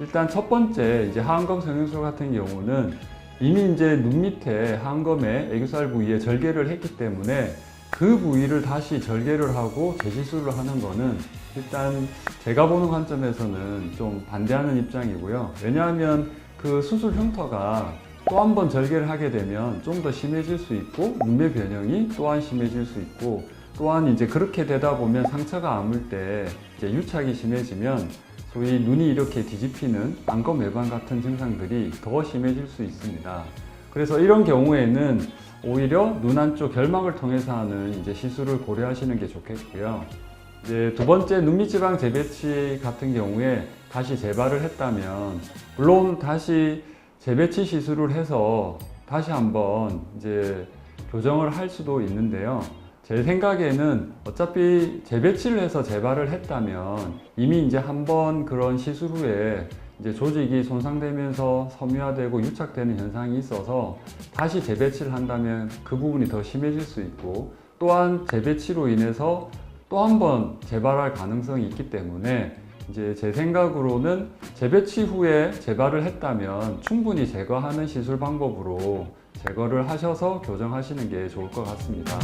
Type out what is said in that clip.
일단 첫 번째 이제 하안검 성형술 같은 경우는 이미 이제 눈 밑에 하안검에 애교살 부위에 절개를 했기 때문에 그 부위를 다시 절개를 하고 재시술을 하는 거는 일단 제가 보는 관점에서는 좀 반대하는 입장이고요. 왜냐하면 그 수술 흉터가 또 한 번 절개를 하게 되면 좀 더 심해질 수 있고 눈매 변형이 또한 심해질 수 있고 또한 이제 그렇게 되다 보면 상처가 아물 때 이제 유착이 심해지면 소위 눈이 이렇게 뒤집히는 안검 외관 같은 증상들이 더 심해질 수 있습니다. 그래서 이런 경우에는 오히려 눈 안쪽 결막을 통해서 하는 이제 시술을 고려하시는 게 좋겠고요. 이제 두 번째 눈밑지방 재배치 같은 경우에 다시 재발을 했다면 물론 다시 재배치 시술을 해서 다시 한번 이제 교정을 할 수도 있는데요. 제 생각에는 어차피 재배치를 해서 재발을 했다면 이미 이제 한번 그런 시술 후에 이제 조직이 손상되면서 섬유화되고 유착되는 현상이 있어서 다시 재배치를 한다면 그 부분이 더 심해질 수 있고 또한 재배치로 인해서 또 한 번 재발할 가능성이 있기 때문에 이제 제 생각으로는 재배치 후에 재발을 했다면 충분히 제거하는 시술 방법으로 제거를 하셔서 교정하시는 게 좋을 것 같습니다.